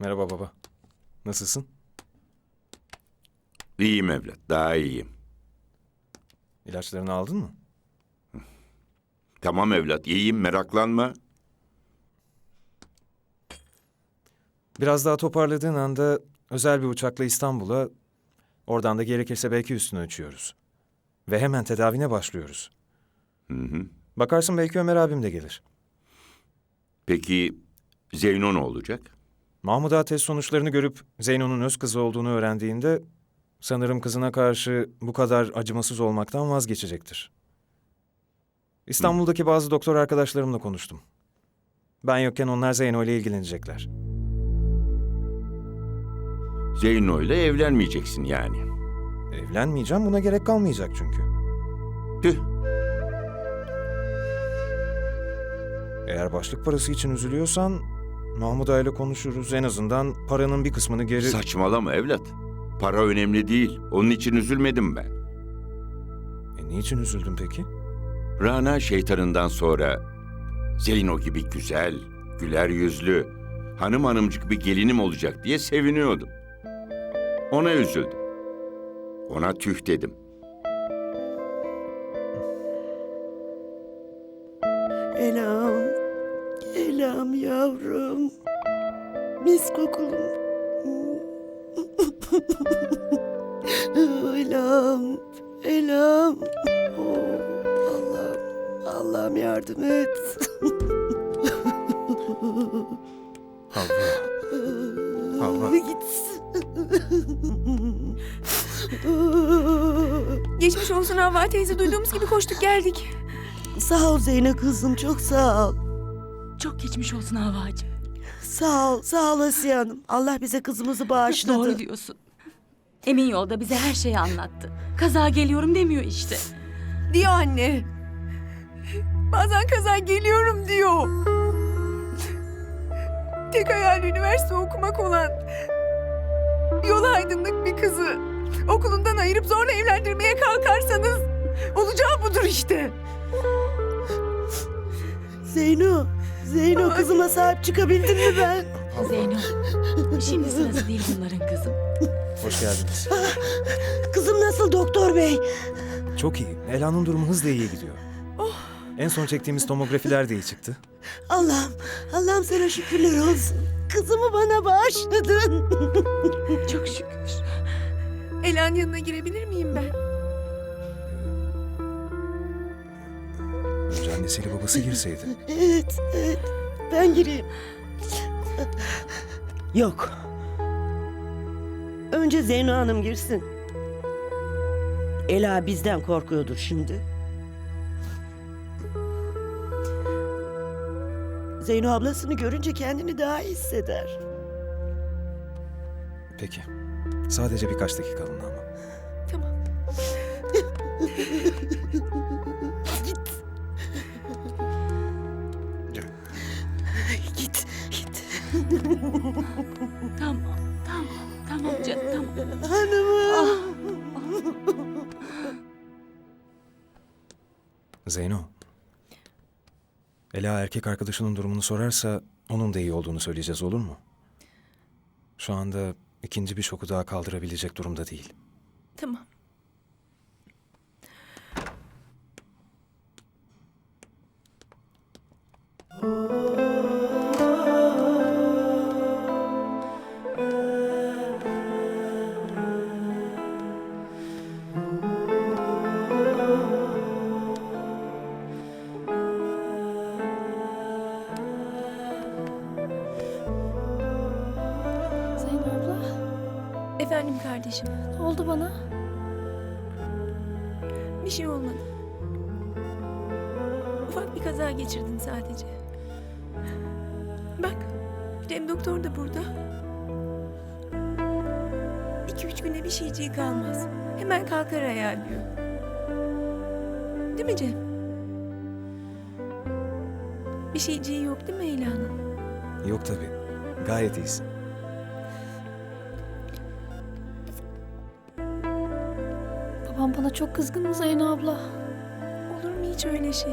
Merhaba baba. Nasılsın? İyiyim evlat, daha iyiyim. İlaçlarını aldın mı? Tamam evlat, iyiyim, meraklanma. Biraz daha toparladığın anda özel bir uçakla İstanbul'a, oradan da gerekirse belki üstüne uçuyoruz. Ve hemen tedavine başlıyoruz. Hı hı. Bakarsın belki Ömer abim de gelir. Peki Zeyno ne olacak? Mahmut Ağa test sonuçlarını görüp Zeyno'nun öz kızı olduğunu öğrendiğinde sanırım kızına karşı bu kadar acımasız olmaktan vazgeçecektir. İstanbul'daki bazı doktor arkadaşlarımla konuştum. Ben yokken onlar Zeyno ile ilgilenecekler. Zeyno ile evlenmeyeceksin yani. Evlenmeyeceğim buna gerek kalmayacak çünkü. Tüh, Eğer başlık parası için üzülüyorsan Mahmut Ağa ile konuşuruz. En azından paranın bir kısmını geri... saçmalama evlat. Para önemli değil, onun için üzülmedim ben. E, niçin üzüldün peki? Rana şeytanından sonra Zeyno gibi güzel, güler yüzlü, hanım hanımcık bir gelinim olacak diye seviniyordum. Ona üzüldüm. Ona tüh dedim. Mis kokulum. Elam, Elam. Oh, Allah'ım, Allah'ım yardım et. Havva. Havva. Gitsin. Geçmiş olsun Havva teyze duyduğumuz gibi koştuk geldik. sağ ol Zeynep kızım, çok sağ ol. Çok geçmiş olsun Havvacığım. Sağ ol, sağ ol Asiye Hanım. Allah bize kızımızı bağışladı. Doğru diyorsun. Emin yolda bize her şeyi anlattı. Kaza geliyorum demiyor işte. Diyor anne. Bazen kaza geliyorum diyor. Tek hayali üniversite okumak olan yol aydınlık bir kızı okulundan ayırıp zorla evlendirmeye kalkarsanız olacağı budur işte. Zeyno, Zeyno kızıma sahip çıkabildin mi ben? Zeyno, şimdi sırası değil bunların kızım. Hoş geldiniz. Kızım nasıl doktor bey? Çok iyi. Ela'nın durumu hızla iyiye gidiyor. En son çektiğimiz tomografiler de iyi çıktı. Allah'ım, Allah'ım sana şükürler olsun. Kızımı bana bağışladın. Çok şükür. Elan yanına girebilir miyim ben? Önce annesiyle babası girseydi. evet, evet. Ben gireyim. Yok. Önce Zeyno Hanım girsin. Ela bizden korkuyordur şimdi. Zeyno ablasını görünce kendini daha iyi hisseder. Peki. Sadece birkaç dakikalığına ama. Tamam. Tamam, tamam, tamam canım, tamam. Hanımım. Zeyno. Ela erkek arkadaşının durumunu sorarsa onun da iyi olduğunu söyleyeceğiz olur mu? Şu anda ikinci bir şoku daha kaldırabilecek durumda değil. Tamam. Zeynep Efendim kardeşim. ne oldu bana? Bir şey olmadı. Ufak bir kaza geçirdin sadece. Bak, Cem doktor da burada. İki üç güne bir şeyciği kalmaz. Hemen kalkar ayağa diyor. Değil mi Cem? Bir şeyciği yok değil mi Eyla'nın? Yok tabii. Gayet iyisin. Babam bana çok kızgın mı Zeyno abla? Olur mu hiç öyle şey?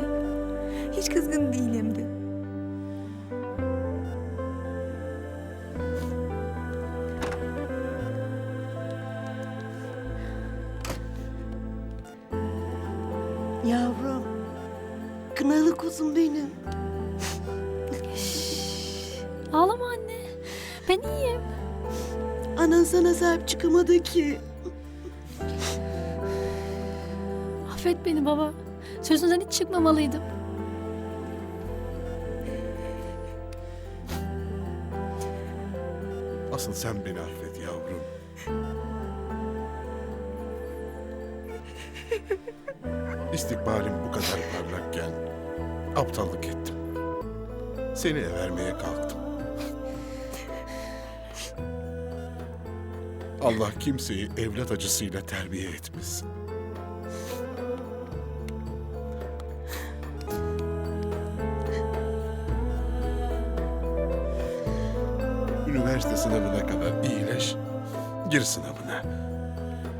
Hiç kızgın değil hem de. Yavrum, kınalı kuzum benim. Ağlama anne. Ben iyiyim. Anan sana sahip çıkamadı ki. Affet beni baba. Sözünden hiç çıkmamalıydım. Asıl sen beni affet yavrum. İstikbalim bu kadar parlakken aptallık ettim. Seni vermeye kalktım. Allah kimseyi evlat acısıyla terbiye etmesin. Üniversite sınavına kadar iyileş. Gir sınavına.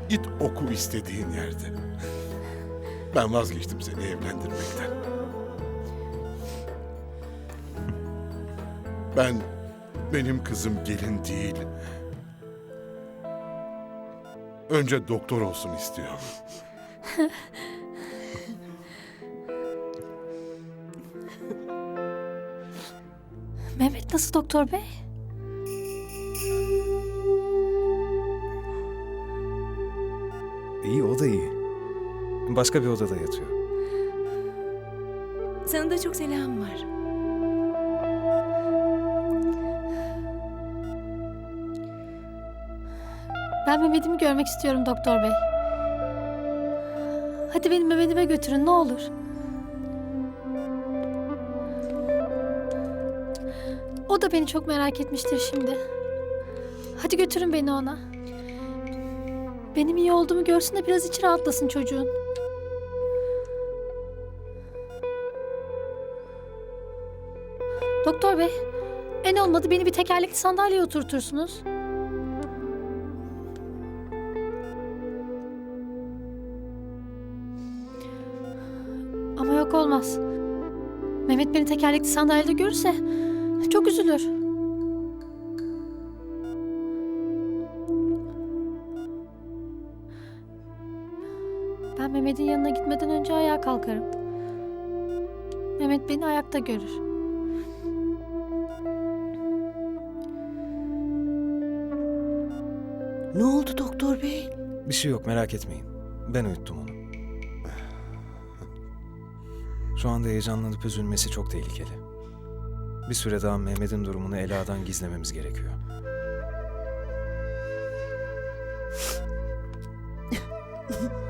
Git oku istediğin yerde. Ben vazgeçtim seni evlendirmekten. Ben benim kızım gelin değil. Önce doktor olsun istiyorum. Mehmet nasıl doktor bey? İyi o da iyi. Başka bir odada yatıyor. Sana da çok selam var. Ben Mehmet'imi görmek istiyorum doktor bey. Hadi beni Mehmet'ime götürün ne olur. O da beni çok merak etmiştir şimdi. Hadi götürün beni ona. Benim iyi olduğumu görsün de biraz içi rahatlasın çocuğun. Doktor bey, en olmadı beni bir tekerlekli sandalyeye oturtursunuz. Ama yok olmaz. Mehmet beni tekerlekli sandalyede görürse çok üzülür. Mehmet'in yanına gitmeden önce ayağa kalkarım. Mehmet beni ayakta görür. Ne oldu doktor bey? Bir şey yok merak etmeyin. Ben uyuttum onu. Şu anda heyecanlanıp üzülmesi çok tehlikeli. Bir süre daha Mehmet'in durumunu Ela'dan gizlememiz gerekiyor.